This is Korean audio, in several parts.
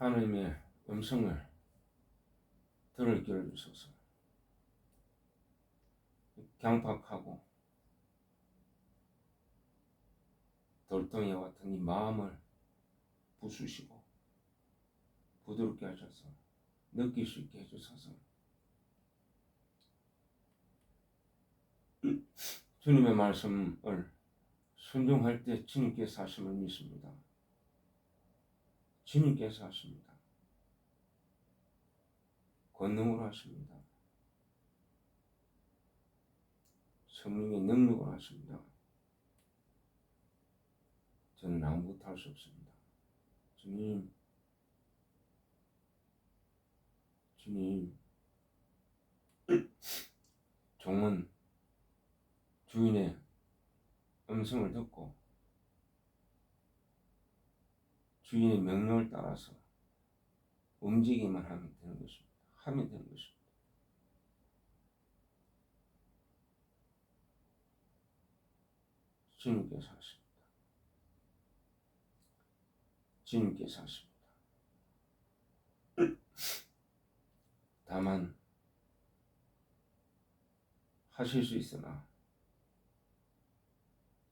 하나님의 음성을 들을 길을 주소서. 강팍하고 돌덩이와 같은 이 마음을 부수시고 부드럽게 하셔서 느낄 수 있게 해주소서. 주님의 말씀을 순종할 때 주님께서 하심을 믿습니다. 주님께서 하십니다. 권능으로 하십니다. 성령의 능력으로 하십니다. 저는 아무것도 할 수 없습니다. 주님, 주님, 종은 주인의 음성을 듣고 주인의 명령을 따라서 움직이기만 하면 되는 것입니다. 하면 되는 것입니다. 주님께서 하십니다. 주님께서 하십니다. 다만 하실 수 있으나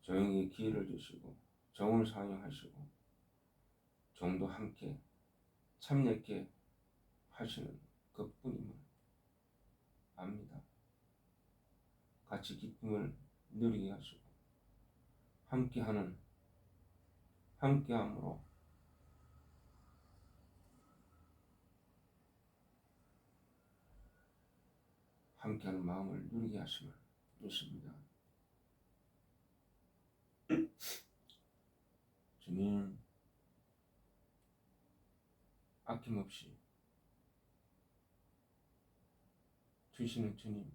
조용히 기회를 주시고 정을 사용하시고 정도 함께 참여있게 하시는 그뿐임을 압니다. 같이 기쁨을 누리게 하시고 함께하는 함께함으로 함께하는 마음을 누리게 하시면 좋습니다. 주님 아낌없이 주시는 주님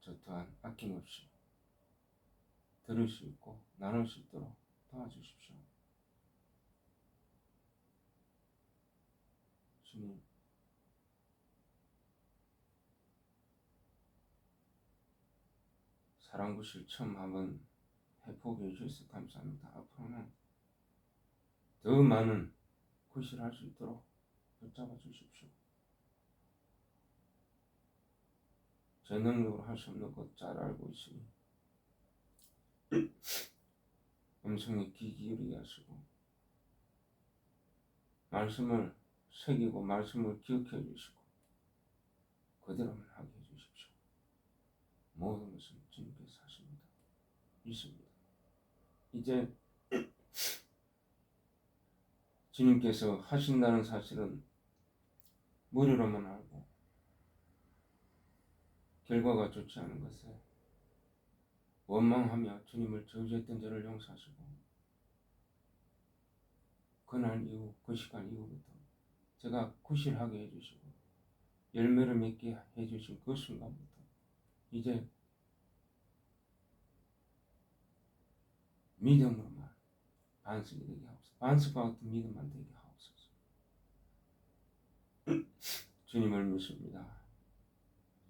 저 또한 아낌없이 들을 수 있고 나눌 수 있도록 도와주십시오. 주님 사랑구실 처음 한번 회복해 주셔서 감사합니다. 앞으로는 더 많은 구실할 수 있도록 붙잡아 주십시오. 제 능력으로 할 수 없는 것 잘 알고 있으니 음성에 귀 기울이게 하시고 말씀을 새기고 말씀을 기억해 주시고 그대로만 하게 해 주십시오. 모든 것은 주님께서 하십니다. 믿습니다. 이제 주님께서 하신다는 사실은 머리로만 알고 결과가 좋지 않은 것에 원망하며 주님을 저주했던 저를 용서하시고 그날 이후 그 시간 이후부터 제가 구실하게 해주시고 열매를 맺게 해주신 그 순간부터 이제 믿음으로만 반석이 되게 하옵소 같은 믿음만 되게 하옵소서. 주님을 믿습니다.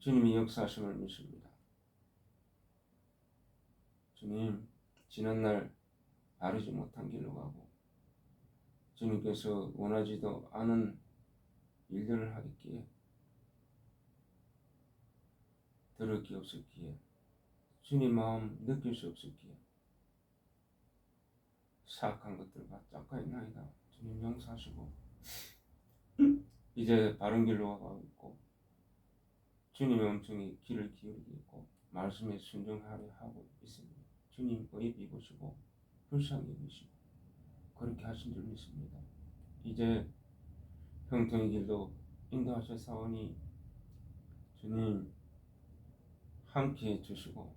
주님이 역사하심을 믿습니다. 주님 지난날 바르지 못한 길로 가고 주님께서 원하지도 않은 일들을 하겠기에 들을 게 없었기에 주님 마음 느낄 수 없었기에 사악한 것들 바짝가 있나이다 주님 용서하시고. 이제 바른 길로 가고 있고 주님의 음성이 귀를 기울이고 있고 말씀에 순종하려 하고 있습니다. 주님 의에 비보시고 불쌍히 여기시고 그렇게 하신 줄 믿습니다. 이제 형통의 길로 인도하셔사오니 주님 함께 해주시고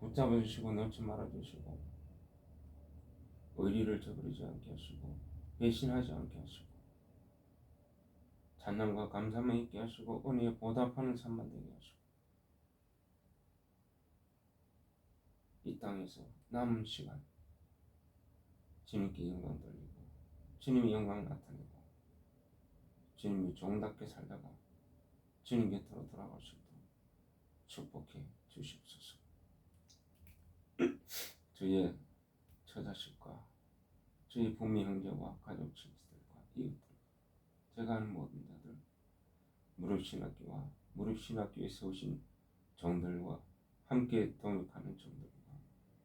붙잡아 주시고 놓지 말아 주시고 의리를 저버리지 않게 하시고 배신하지 않게 하시고 찬양과 감사만 있게 하시고 은혜에 보답하는 삶만 되게 하시고 이 땅에서 남은 시간 주님께 영광 돌리고 주님의 영광 나타내고 주님이 종답게 살다가 주님 곁으로 돌아갈 수 있도록 축복해 주시옵소서. 주의 처자식과 저희 부모 형제와 가족 친구들과 이웃들 제가 아는 모든 자들 무릎신학교와 무릎신학교에서 오신 종들과 함께 동역하는 종들과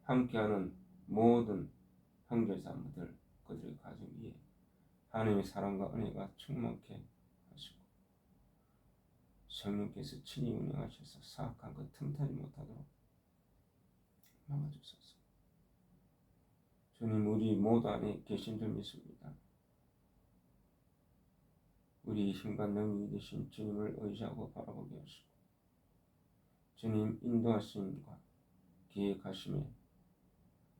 함께하는 모든 형제 자매들 그들의 가정 위에 하나님의 사랑과 은혜가 충만케 하시고 성령께서 친히 운행하셔서 사악한 것 틈타지 못하도록 막아주소서. 주님 우리 모두 안에 계신 줄 믿습니다. 우리 힘과 능력이 되신 주님을 의지하고 바라보게 하시고 주님 인도하심과 기획하심에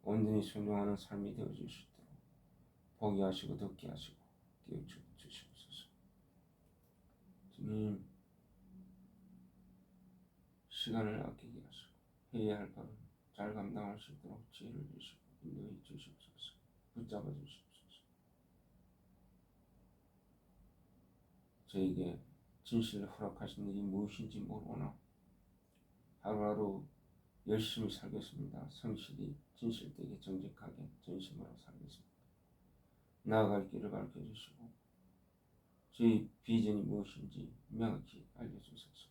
온전히 순종하는 삶이 되어 주시도록 보게 하시고 듣게 하시고 깨우쳐 주시옵소서. 주님 시간을 아끼게 하시고 해야 할 바를 잘 감당할 수 있도록 지혜를 주시고 인도해 주시옵소서. 붙잡아 주시옵소서. 저에게 진실을 허락하신 일이 무엇인지 모르거나 하루하루 열심히 살겠습니다. 성실히 진실되게 정직하게 전심으로 살겠습니다. 나아갈 길을 밝혀 주시고 저희 비전이 무엇인지 명확히 알려주소서.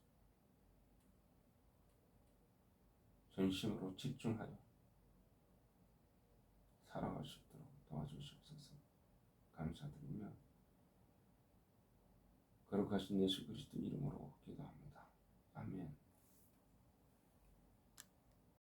전심으로 집중하여 살아갈 수 있도록 도와주시옵소서. 감사드리며 거룩하신 예수 그리스도 이름으로 기도합니다. 아멘.